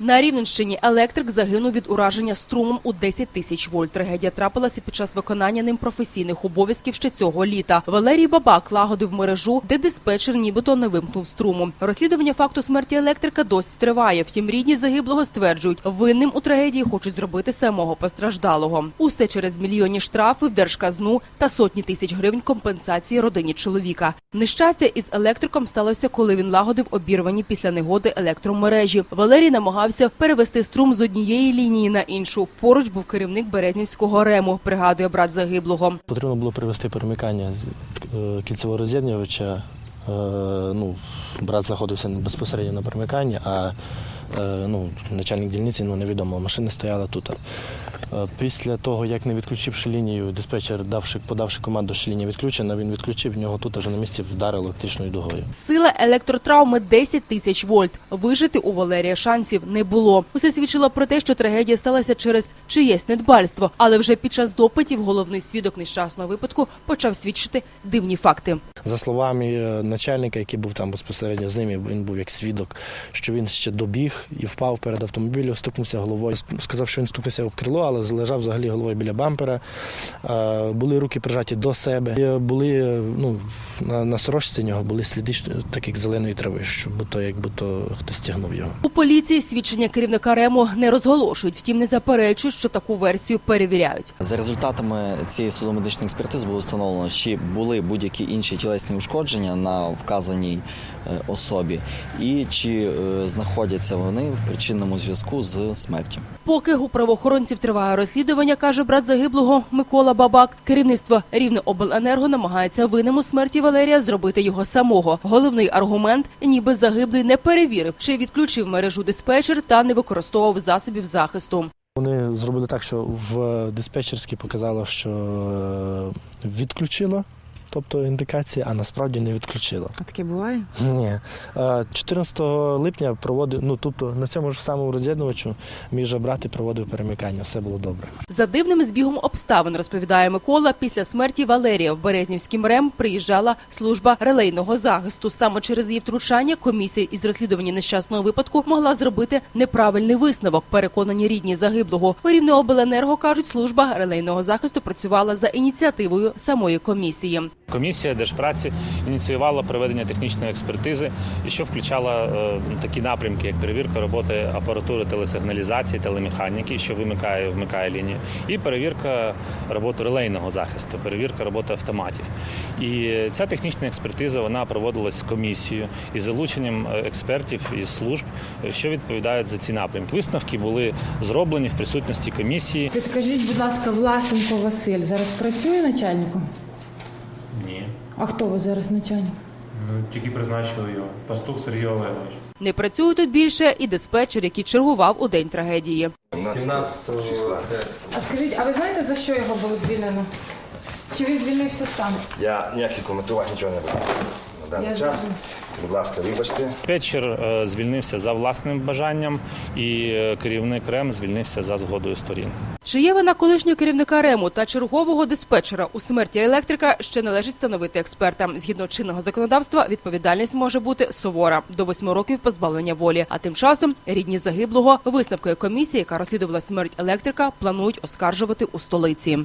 На Рівненщині електрик загинув від ураження струмом у 10 тисяч вольт. Трагедія трапилася під час виконання ним професійних обов'язків ще цього літа. Валерій Бабак лагодив мережу, де диспетчер нібито не вимкнув струму. Розслідування факту смерті електрика досі триває. Втім, рідні загиблого стверджують, винним у трагедії хочуть зробити самого постраждалого. Усе через мільйонні штрафи в держказну та сотні тисяч гривень компенсації родині чоловіка. Нещастя із електриком сталося, коли він лагодив обірвані після негоди електромережі. Валерій намагався перевести струм з однієї лінії на іншу. Поруч був керівник Березнівського рему, пригадує брат загиблого. Потрібно було перевести перемикання з е, кільцевого роз'єднувача. Е, Ну, брат знаходився безпосередньо на перемиканні, а е, ну, начальник дільниці ну, невідомо, машина стояла тут. Е, Після того, як не відключивши лінію, диспетчер, давши, подавши команду, що лінія відключена, він відключив, в нього тут вже на місці вдарило електричною дугою. Сила електротравми 10 тисяч вольт. Вижити у Валерія шансів не було. Усе свідчило про те, що трагедія сталася через чиєсь недбальство. Але вже під час допитів головний свідок нещасного випадку почав свідчити дивні факти. За словами е, начальника, який був там безпосередньо з ними, він був як свідок, що він ще добіг і впав перед автомобілем, стукнувся головою. Сказав, що він стукнувся об крило, але лежав взагалі головою біля бампера. Е, Були руки прижаті до себе. Були е, ну, на, на сорочці нього були сліди, так як зеленої трави, що будто як будто хтось тягнув його. У поліції свідчення керівника рему не розголошують, втім не заперечують, що таку версію перевіряють. За результатами цієї судомедичної експертизи було встановлено, чи були будь-які інші тілесні ушкодження на вказаній е, особі, і чи е, знаходяться вони в причинному зв'язку з смертю. Поки у правоохоронців триває розслідування, каже брат загиблого Микола Бабак. Керівництво Рівнеобленерго намагається винним у смерті Валерія зробити його самого. Головний аргумент, ніби загиблий не перевірив, чи відключив мережу диспетчер та не використовував засобів захисту. Вони зробили так, що в диспетчерській показало, що е, відключило, тобто індикація, а насправді не відключило. А таке буває? Ні. Е, 14 липня проводив, ну тобто на цьому ж самому роз'єднувачу мій же брат і проводив перемикання, все було добре. За дивним збігом обставин, розповідає Микола, після смерті Валерія в Березнівський МРЕМ приїжджала служба релейного захисту. Саме через її втручання комісія із розслідування нещасного випадку могла зробити неправильний висновок. Переконані рідні загиблого. У Рівнеобленерго кажуть, служба релейного захисту працювала за ініціативою самої комісії. Комісія держпраці ініціювала проведення технічної експертизи, що включала е, такі напрямки, як перевірка роботи апаратури телесигналізації, телемеханіки, що вимикає вмикає лінію, і перевірка роботи релейного захисту, перевірка роботи автоматів. І ця технічна експертиза вона проводилась комісією із залученням е, експертів із служб, е, що відповідають за ці напрямки. Висновки були зроблені в присутності комісії. Підкажіть, будь ласка, Власенко Василь зараз працює начальником? Ні. А хто ви зараз начальник? Ну, тільки призначили його. Пастух Сергій Олегович. Не працює тут більше і диспетчер, який чергував у день трагедії. 17 числа. А скажіть, а ви знаєте, за що його було звільнено? Чи він звільнився сам? Я ніяких коментувати нічого не буду на даний Я час. зрозуміла. Будь ласка, вибачте. Диспетчер е, звільнився за власним бажанням, і е, керівник РЕМ звільнився за згодою сторін. Чи є вина колишнього керівника РЕМу та чергового диспетчера у смерті електрика, ще належить встановити експертам. Згідно чинного законодавства, відповідальність може бути сувора до восьми років позбавлення волі. А тим часом рідні загиблого висновкою комісії, яка розслідувала смерть електрика, планують оскаржувати у столиці.